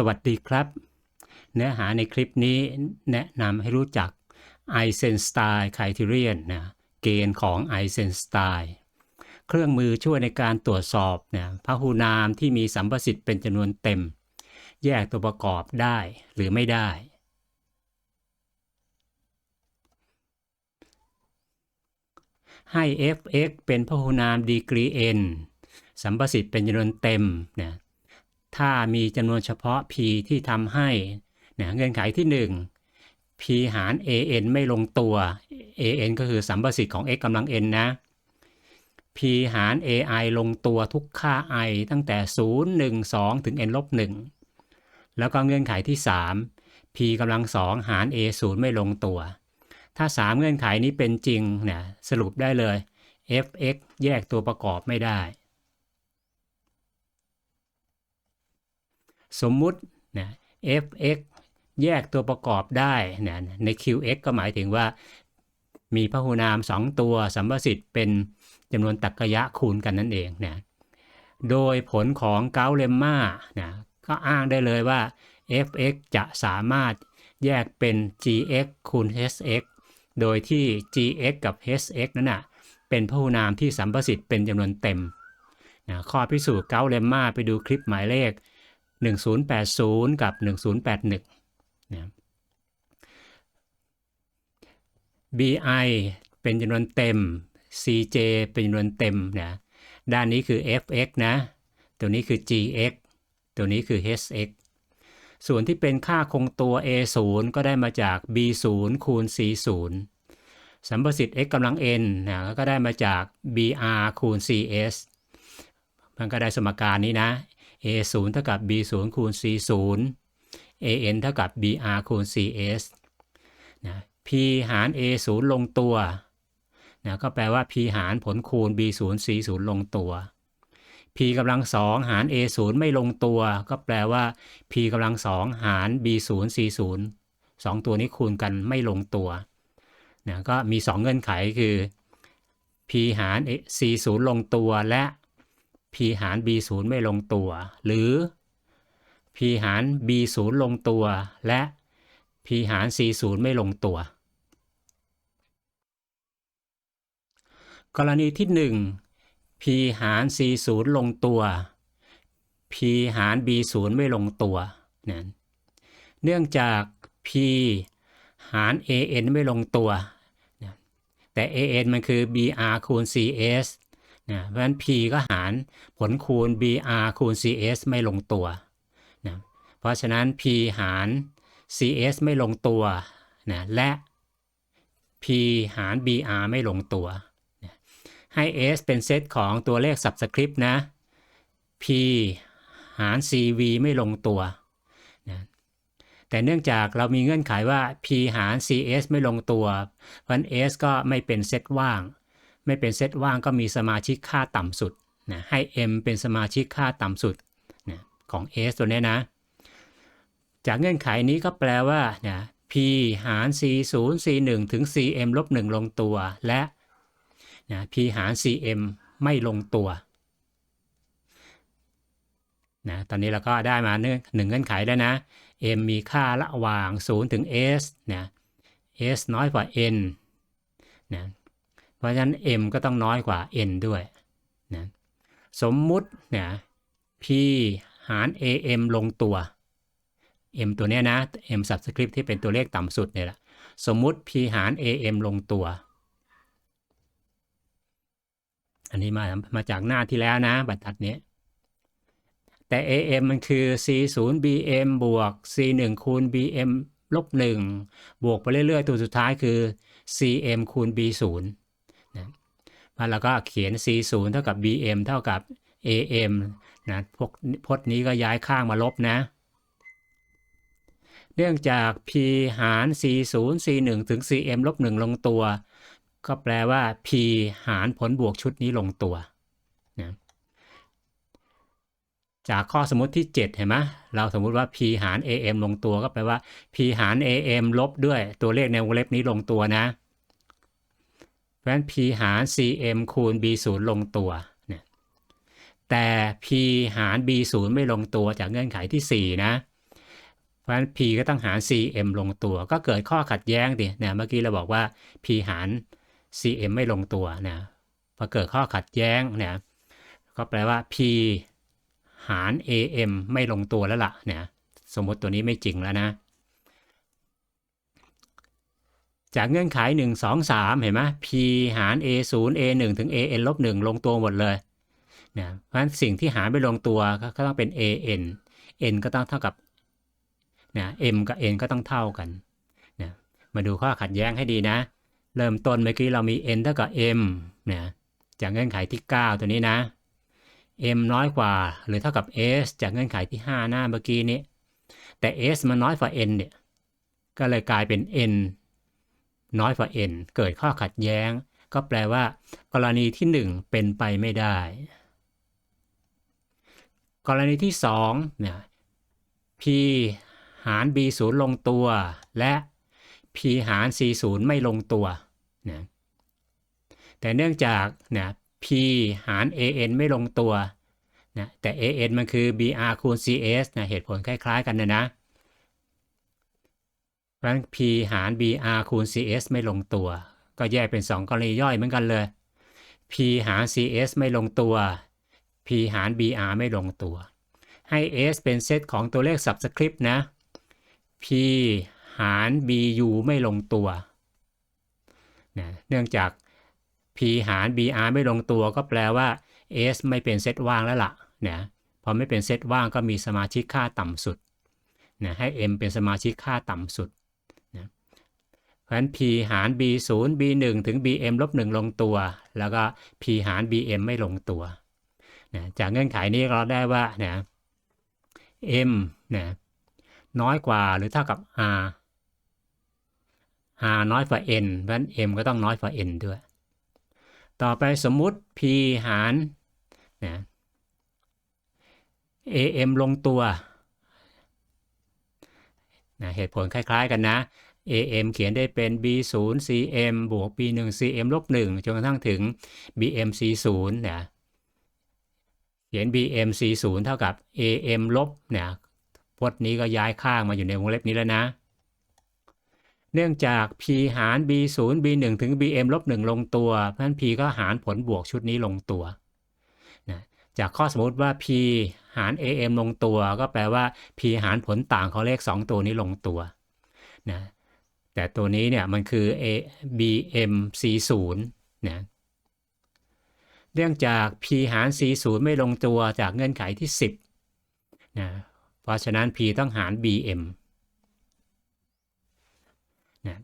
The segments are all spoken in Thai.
สวัสดีครับ เนื้อหาในคลิปนี้แนะนำให้รู้จัก Eisenstein Criterion นะเกณฑ์ของ Eisenstein เครื่องมือช่วยในการตรวจสอบนะพหูนามที่มีสัมประสิทธิ์เป็นจำนวนเต็ม แยกตัวประกอบได้หรือไม่ได้ ให้ f(x) เป็นพหูนามดีกรี n สัมประสิทธิ์เป็นจำนวนเต็มนะ ถ้ามีจำนวนเฉพาะ p ที่ทำให้นะเงื่อนไขที่ 1 p หาร an ไม่ลงตัว an ก็คือสัมประสิทธิ์ของ x กำลัง n นะ p หาร ai ลงตัวทุกค่า i ตั้งแต่ 0 1 2 ถึง n ลบ1แล้วก็เงื่อนไขที่ 3 p กำลัง 2 หาร a 0 ไม่ลงตัว ถ้า 3 เงื่อนไขนี้เป็นจริงเนี่ยสรุปได้เลย f(x) แยกตัวประกอบไม่ได้ สมมุตินะ f(x) แยกตัวประกอบได้นะใน qx ก็หมายถึงว่า มีพหูนาม 2 ตัวสัมประสิทธิ์เป็นจำนวนตรรกะยะคูณกันนั่นเองนะโดยผลของเกาเลมม่านะก็อ้างได้เลยว่า f(x) จะสามารถแยกเป็น gx คูณ hx โดยที่ gx กับ hx นั้นนะเป็นพหูนามที่สัมประสิทธิ์เป็นจำนวนเต็มนะข้อพิสูจน์เกาเลมม่าไปดูคลิปหมายเลข 1080 กับ 1081นะ bi เป็นจำนวนเต็ม cj เป็นจำนวนเต็มนะด้านนี้คือ fx นะ ตัวนี้คือ gx ตัวนี้คือ hx ส่วนที่เป็นค่าคงตัว a0 ก็ได้มาจาก b0 คูณ c0 สัมประสิทธิ์ x กำลัง n นะก็ได้มาจาก br คูณ cs มันก็ได้สมการนี้นะ a0 เท่ากับ b0 คูณ c0 an เท่ากับ br คูณ cs นะ p หาร a0 ลงตัวนะก็แปลว่า p หารผลคูณ b0 c0 ลงตัว p กำลังสองหาร a0 ไม่ลงตัว ก็แปลว่า p กำลังสองหาร b0 c0 สองตัวนี้คูณกันไม่ลงตัวนะก็มี 2 เงื่อนไขคือ p หาร c0 ลงตัวและ p หาร b0 ไม่ลงตัว หรือ p หาร b0 ลงตัว และ p หาร c0 ไม่ลงตัว กรณีที่ 1 p หาร c0 ลงตัว p หาร b0 ไม่ลงตัวนะเนื่องจาก p หาร an ไม่ลงตัว แต่ an มันคือ br คูณ cs นะเพราะฉะนั้น p ก็หารผลคูณ br คูณ cs ไม่ลงตัวนะเพราะฉะนั้น p หาร cs ไม่ลงตัวนะและ p หาร br ไม่ลงตัวนะให้ s เป็นเซตของตัวเลข subscript นะ p หาร cv ไม่ลงตัวนะแต่เนื่องจากเรามีเงื่อนไขว่า p หาร cs ไม่ลงตัวเพราะฉะนั้น s ก็ไม่เป็นเซตว่าง ไม่เป็นเซตว่างก็มีสมาชิกค่าต่ำสุดนะให้ m เป็นสมาชิกค่าต่ำสุดนะของ s ตัวนี้นะ จากเงื่อนไขนี้ก็แปลว่านะ p หาร c 0 c 1ถึง cm ลบ1ลงตัว และนะ p หาร cm ไม่ลงตัวนะตอนนี้เราก็ได้มาหนึ่งเงื่อนไขแล้วนะ m มีค่าระหว่าง 0 ถึง s นะ s น้อยกว่า n นะ เพราะฉะนั้น m ก็ต้องน้อยกว่า n ด้วยนะสมมุติเนะ p หาร am ลงตัว m ตัวนี้นะ m subscript ที่เป็นตัวเลขต่ำสุดเนี่ยแหละสมมุติ p หาร am ลงตัว อันนี้มามาจากหน้าที่แล้วนะบรรทัดนี้ แต่ am มันคือ c0 bm บวก c1 คูณ bm ลบ1บวกไปเรื่อยๆ ตัวสุดท้ายคือ cm คูณ b0 นะ แล้วก็เขียน c0 เท่ากับ bm เท่ากับ am นะพวกพจน์นี้ก็ย้ายข้างมาลบนะ เนื่องจาก p หาร c0 c1 ถึง cm ลบ1ลงตัว ก็แปลว่า p หารผลบวกชุดนี้ลงตัวนะจากข้อสมมติที่ 7 เห็นไหมเราสมมุติว่า p หาร am ลงตัวก็แปลว่า p หาร am ลบด้วยตัวเลขในวงเล็บนี้ลงตัวนะ เพราะฉะนั้น p หาร cm คูณ b0 ลงตัวเนี่ยแต่ p หาร b 0ไม่ลงตัวจากเงื่อนไขที่ 4 นะ เพราะฉะนั้น P ก็ต้องหาร CM ลงตัว ก็เกิดข้อขัดแย้งดิเนะเมื่อกี้เราบอกว่า P หาร CM ไม่ลงตัวนะพอเกิดข้อขัดแย้งเนี่ยก็แปลว่า P หาร AM ไม่ลงตัวแล้วล่ะเนี่ยสมมติตัวนี้ไม่จริงแล้วนะ จากเงื่อนไข 1 2 3 เห็นไหม P หาร A 0 A 1ถึง AN ลบ1ลงตัวหมดเลยนะเพราะฉะนั้นสิ่งที่หารไปลงตัวก็ต้องเป็น AN N ก็ต้องเท่ากับนะ M กับ N ก็ต้องเท่ากันนะมาดูข้อขัดแย้งให้ดีนะ เริ่มต้นเมื่อกี้เรามี N เท่ากับ M นะจากเงื่อนไขที่ 9 ตัวนี้นะ M น้อยกว่าหรือเท่ากับ S จากเงื่อนไขที่ 5 หน้าเมื่อกี้นี้ แต่ S มันน้อยกว่า N เนี่ยก็เลยกลายเป็น N น้อยกว่า N เกิดข้อขัดแย้ง ก็แปลว่า กรณีที่ 1 เป็นไปไม่ได้ กรณีที่2เนี่ย P หาร B 0ลงตัว และ P หาร C 0ไม่ลงตัวนะแต่เนื่องจากเนี่ย P หาร AN ไม่ลงตัวนะแต่ AN มันคือ BR คูณ CS นะเหตุผลคล้าย ๆ กันนะนะ เพราะฉะนั้น P หาร BR คูณ CS ไม่ลงตัว ก็แยกเป็น 2 กรณีย่อยเหมือนกันเลย P หาร CS ไม่ลงตัว P หาร BR ไม่ลงตัว ให้ S เป็นเซตของตัวเลข subscript นะ P หาร BU ไม่ลงตัวนะเนื่องจาก P หาร BR ไม่ลงตัว ก็แปลว่า S ไม่เป็นเซตว่างแล้วล่ะนะพอไม่เป็นเซตว่างก็มีสมาชิกค่าต่ำสุดนะให้ M เป็นสมาชิกค่าต่ำสุด เพราะฉะนั้น P หาร B 0 B 1ถึง BM ลบ1ลงตัว แล้วก็ P หาร BM ไม่ลงตัวนะจากเงื่อนไขนี้เราได้ว่านะ M นะน้อยกว่าหรือเท่ากับ R R น้อยกว่า N เพราะฉะนั้น M ก็ต้องน้อยกว่า N ด้วย ต่อไปสมมุติ P หารนะ AM ลงตัวนะเหตุผลคล้าย ๆ กันนะ AM เขียนได้เป็น B0 CM บวก B1 CM ลบ1จนกระทั่งถึง BM C0 นะเขียน BM C0 เท่ากับ AM ลบเนี่ยพจน์นี้ก็ย้ายข้างมาอยู่ในวงเล็บนี้แล้วนะ เนื่องจาก P หาร B0 B1 ถึง BM ลบ1ลงตัว เพราะฉะนั้น P ก็หารผลบวกชุดนี้ลงตัวนะจากข้อสมมติว่า P หาร AM ลงตัว ก็แปลว่า P หารผลต่างของเลข 2 ตัวนี้ลงตัวนะ แต่ตัวนี้เนี่ยมันคือ A BM C0 นะเนื่องจาก P หาร C0 ไม่ลงตัวจากเงื่อนไขที่ 10นะเพราะฉะนั้น P ต้องหาร BM นะ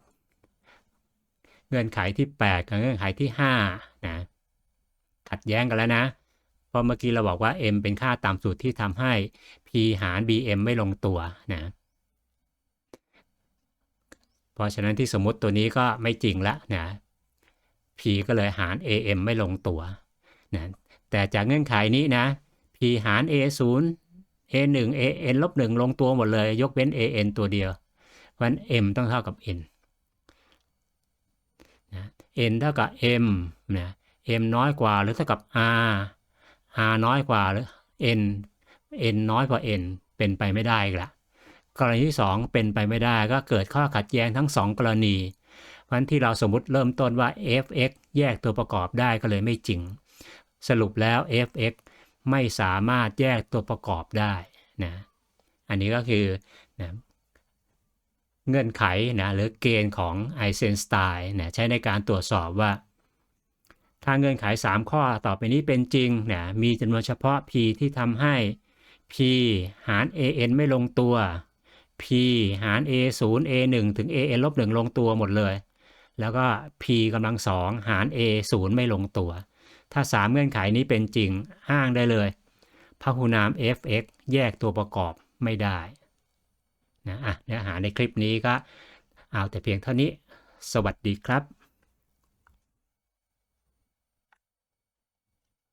เงื่อนไขที่ 8 กับเงื่อนไขที่5นะขัดแย้งกันแล้วนะ เพราะเมื่อกี้เราบอกว่า M เป็นค่าตามสูตรที่ทำให้ P หาร BM ไม่ลงตัวนะ เพราะฉะนั้นที่สมมติตัวนี้ก็ไม่จริงละนะ P ก็เลยหาร AM ไม่ลงตัวนะแต่จากเงื่อนไขนี้นะ P หาร A0 A1 AN ลบ1ลงตัวหมดเลย ยกเว้น AN ตัวเดียวเพราะฉะนั้น M ต้องเท่ากับ N นะ N เท่ากับ M นะ M น้อยกว่าหรือเท่ากับ R R น้อยกว่าหรือ N N น้อยกว่า N เป็นไปไม่ได้อีกละ กรณีที่ 2 เป็นไปไม่ได้ก็เกิดข้อขัดแย้งทั้ง 2 กรณีเพราะฉะนั้นที่เราสมมุติเริ่มต้นว่า f(x) แยกตัวประกอบได้ก็เลยไม่จริง สรุปแล้ว f(x) ไม่สามารถแยกตัวประกอบได้นะอันนี้ก็คือนะเงื่อนไขนะหรือเกณฑ์ของไอเซนสไตน์นะใช้ในการตรวจสอบว่า ถ้าเงื่อนไข 3 ข้อต่อไปนี้เป็นจริงนะมีจำนวนเฉพาะ p ที่ทำให้ p หาร an ไม่ลงตัว p หาร a 0 a 1ถึง an ลบ1ลงตัวหมดเลย แล้วก็ p กำลังสองหาร a 0 ไม่ลงตัว ถ้า 3 เงื่อนไขนี้เป็นจริงอ้างได้เลยพหุนาม f(x) แยกตัวประกอบไม่ได้นะอะเนื้อหาในคลิปนี้ก็เอาแต่เพียงเท่านี้ สวัสดีครับ